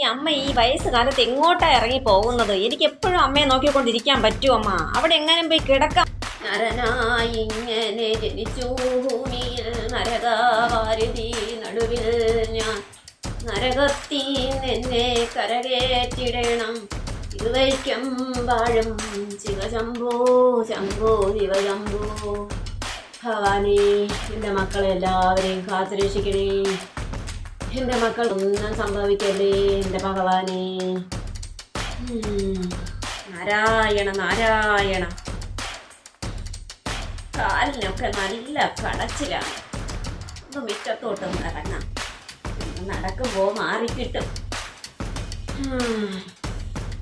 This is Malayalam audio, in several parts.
ഈ അമ്മ ഈ വയസ്സുകാലത്ത് എങ്ങോട്ടാ ഇറങ്ങി പോകുന്നത് എനിക്ക് എപ്പോഴും അമ്മയെ നോക്കിക്കൊണ്ടിരിക്കാൻ പറ്റുമോ അമ്മ. അവിടെ എങ്ങനെ പോയി കിടക്കാം. നരനായി ഇങ്ങനെ ജനിച്ചു. ഭൂമിയിൽ നരകാവാരുതി നടുവിൽ ഞാൻ. നരകത്തിൽ നിന്നെ കരകേറ്റിടണം. ഇരുവൈക്കം വാഴും ശിവശംഭോ ശംഭോ ശിവശംഭോ ഭവാനി എന്റെ മക്കളെ എല്ലാവരെയും കാത്തുരക്ഷിക്കണേ. എന്റെ മക്കൾ ഒന്നും സംഭവിക്കല്ലേ എന്റെ ഭഗവാനെ. നാരായണ നാരായണ. കാലിനൊക്കെ നല്ല കടച്ചിലാണ്. ഒന്ന് മുറ്റത്തോട്ടൊന്ന് ഇറങ്ങാം. നടക്കുമ്പോൾ മാറിക്കിട്ടും.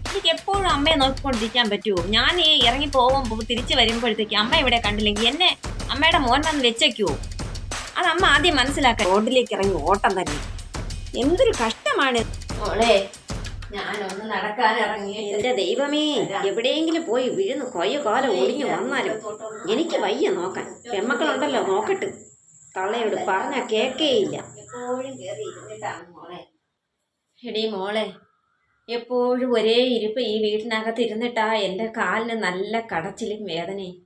എനിക്ക് എപ്പോഴും അമ്മയെ നോക്കിക്കൊണ്ടിരിക്കാൻ പറ്റുമോ ഞാൻ ഈ ഇറങ്ങി പോകുമ്പോൾ തിരിച്ചു വരുമ്പോഴത്തേക്ക് അമ്മ ഇവിടെ കണ്ടില്ലെങ്കിൽ എന്നെ അമ്മയുടെ മോൻ വന്ന് വെച്ചേക്കുവോ? അത് അമ്മ ആദ്യം മനസ്സിലാക്കാൻ റോഡിലേക്ക് ഇറങ്ങി ഓട്ടം തന്നെ. എന്തൊരു കഷ്ടമാണ്. മോളെ ഞാനൊന്ന് നടക്കാൻ ഇറങ്ങി എന്റെ ദൈവമേ എവിടെയെങ്കിലും പോയി വീഴുന്നു കൊയ്യ കാലം ഒടിഞ്ഞു വന്നാലും എനിക്ക് വയ്യ നോക്കാൻ. പെമ്മക്കളുണ്ടല്ലോ നോക്കട്ട്. തള്ളയോട് പറഞ്ഞ കേക്കേയില്ല. എപ്പോഴും കയറി ഇരുന്നിട്ടാണ് മോളെ. എടീ മോളെ എപ്പോഴും ഒരേ ഇരിപ്പ് ഈ വീട്ടിനകത്ത് ഇരുന്നിട്ടാ എന്റെ കാലിന് നല്ല കടച്ചിലും വേദനയും.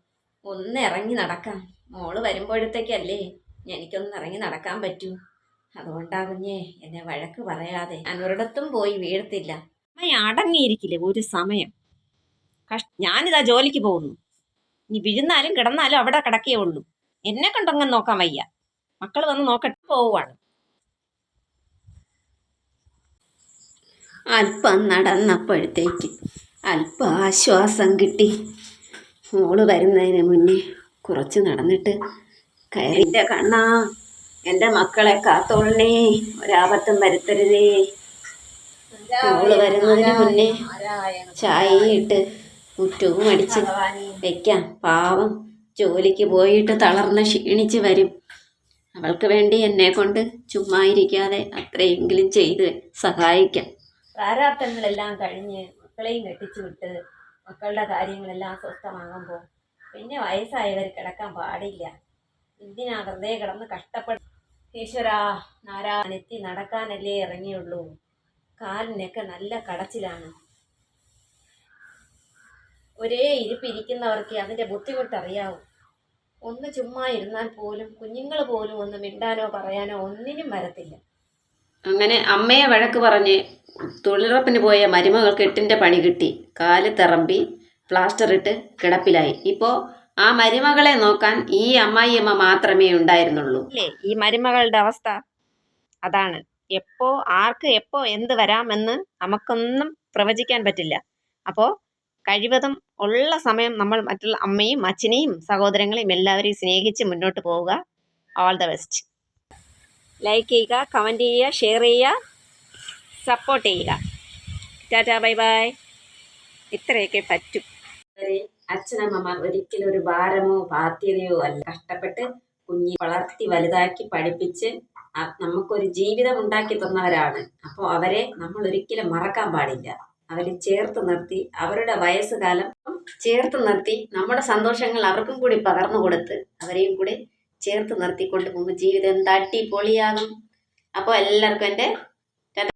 ഒന്ന് ഇറങ്ങി നടക്കാം. മോൾ വരുമ്പോഴത്തേക്കല്ലേ എനിക്കൊന്ന് ഇറങ്ങി നടക്കാൻ പറ്റൂ. അതുകൊണ്ടാ കുഞ്ഞേ എന്നെ വഴക്ക് പറയാതെ ഞാൻ ഒരിടത്തും പോയി വീഴത്തില്ല. അമ്മ അടങ്ങിയിരിക്കില്ലേ ഒരു സമയം. കഷ് ഞാനിതാ ജോലിക്ക് പോകുന്നു. ഇനി വിഴുന്നാലും കിടന്നാലും അവിടെ കിടക്കേ ഉള്ളൂ. എന്നെ കണ്ടൊങ്ങനെ നോക്കാൻ വയ്യ. മക്കൾ വന്ന് നോക്കട്ട്. പോവുകയാണ് അല്പം നടന്നപ്പോഴത്തേക്ക് അല്പം ആശ്വാസം കിട്ടി. മോൾ വരുന്നതിന് മുന്നേ കുറച്ച് നടന്നിട്ട് കയറിന്റെ കണ്ണാ എന്റെ മക്കളെ കാത്തോളണേ. ഒരാപത്തും വരുത്തരുതേ. മോൾ വരുന്നതിന് മുന്നേ ചായയിട്ട് മുറ്റവും അടിച്ച് വെക്കാം. പാവം ജോലിക്ക് പോയിട്ട് തളർന്ന് ക്ഷീണിച്ച് വരും. അവൾക്ക് വേണ്ടി എന്നെ കൊണ്ട് ചുമ്മാ ഇരിക്കാതെ അത്രയെങ്കിലും ചെയ്ത് സഹായിക്കാം. പ്രാരാബ്ദങ്ങളെല്ലാം കഴിഞ്ഞ് മക്കളെയും കെട്ടിച്ചു വിട്ട് മക്കളുടെ കാര്യങ്ങളെല്ലാം സ്വസ്ഥമാകുമ്പോൾ പിന്നെ വയസ്സായവർ കിടക്കാൻ പാടില്ല. എന്തിനാ വെറുതെ കിടന്ന് കഷ്ടപ്പെടും ഈശ്വരാ നാരായണെത്തി നടക്കാനല്ലേ ഇറങ്ങിയുള്ളൂ. കാലിനൊക്കെ നല്ല കടച്ചിലാണ്. ഒരേ ഇരിപ്പിരിക്കുന്നവർക്ക് അതിന്റെ ബുദ്ധിമുട്ട് അറിയാവൂ ഒന്ന് ചുമ്മാ ഇരുന്നാൽ പോലും കുഞ്ഞുങ്ങൾ പോലും ഒന്ന് മിണ്ടാനോ പറയാനോ ഒന്നിനും വരത്തില്ല. അങ്ങനെ അമ്മയെ വഴക്ക് പറഞ്ഞ് തൊഴിലുറപ്പിന് പോയ മരുമകൾക്ക് എട്ടിന്റെ പണി കിട്ടി. കാൽ തിറമ്പി പ്ലാസ്റ്റർ ഇട്ട് കിടപ്പിലായി. ഇപ്പോൾ ആ മരുമകളെ നോക്കാൻ ഈ അമ്മായിയമ്മ മാത്രമേ ഉണ്ടായിരുന്നുള്ളൂ. ഈ മരുമകളുടെ അവസ്ഥ അതാണ്. എപ്പോ ആർക്ക് എപ്പോ എന്ത് വരാമെന്ന് നമുക്കൊന്നും പ്രവചിക്കാൻ പറ്റില്ല. അപ്പോൾ കഴിവതും ഉള്ള സമയം നമ്മൾ മറ്റുള്ള അമ്മയും അച്ഛനെയും സഹോദരങ്ങളെയും എല്ലാവരെയും സ്നേഹിച്ച് മുന്നോട്ട് പോവുക. ഓൾ ദ ബെസ്റ്റ് ലൈക്ക് ചെയ്യുക കമന്റ് ചെയ്യുക ഷെയർ ചെയ്യുക സപ്പോർട്ട് ചെയ്യുക. ടാറ്റാ ബൈ ബൈ ഇത്രയൊക്കെ പറ്റും. അച്ഛനമ്മമാർ ഒരിക്കലും ഒരു ഭാരമോ ബാധ്യതയോ അല്ല. കഷ്ടപ്പെട്ട് കുഞ്ഞി വളർത്തി വലുതാക്കി പഠിപ്പിച്ച് നമുക്കൊരു ജീവിതം ഉണ്ടാക്കി തന്നവരാണ്. അപ്പോൾ അവരെ നമ്മൾ ഒരിക്കലും മറക്കാൻ പാടില്ല. അവരെ ചേർത്ത് നിർത്തി അവരുടെ വയസ്സുകാലം ചേർത്ത് നിർത്തി നമ്മുടെ സന്തോഷങ്ങൾ അവർക്കും കൂടി പകർന്നു കൊടുത്ത് അവരെയും കൂടി ചേർത്ത് നിർത്തിക്കൊണ്ട് പോകുമ്പോൾ ജീവിതം തട്ടി പൊളിയാകും അപ്പോൾ എല്ലാവർക്കും എന്റെ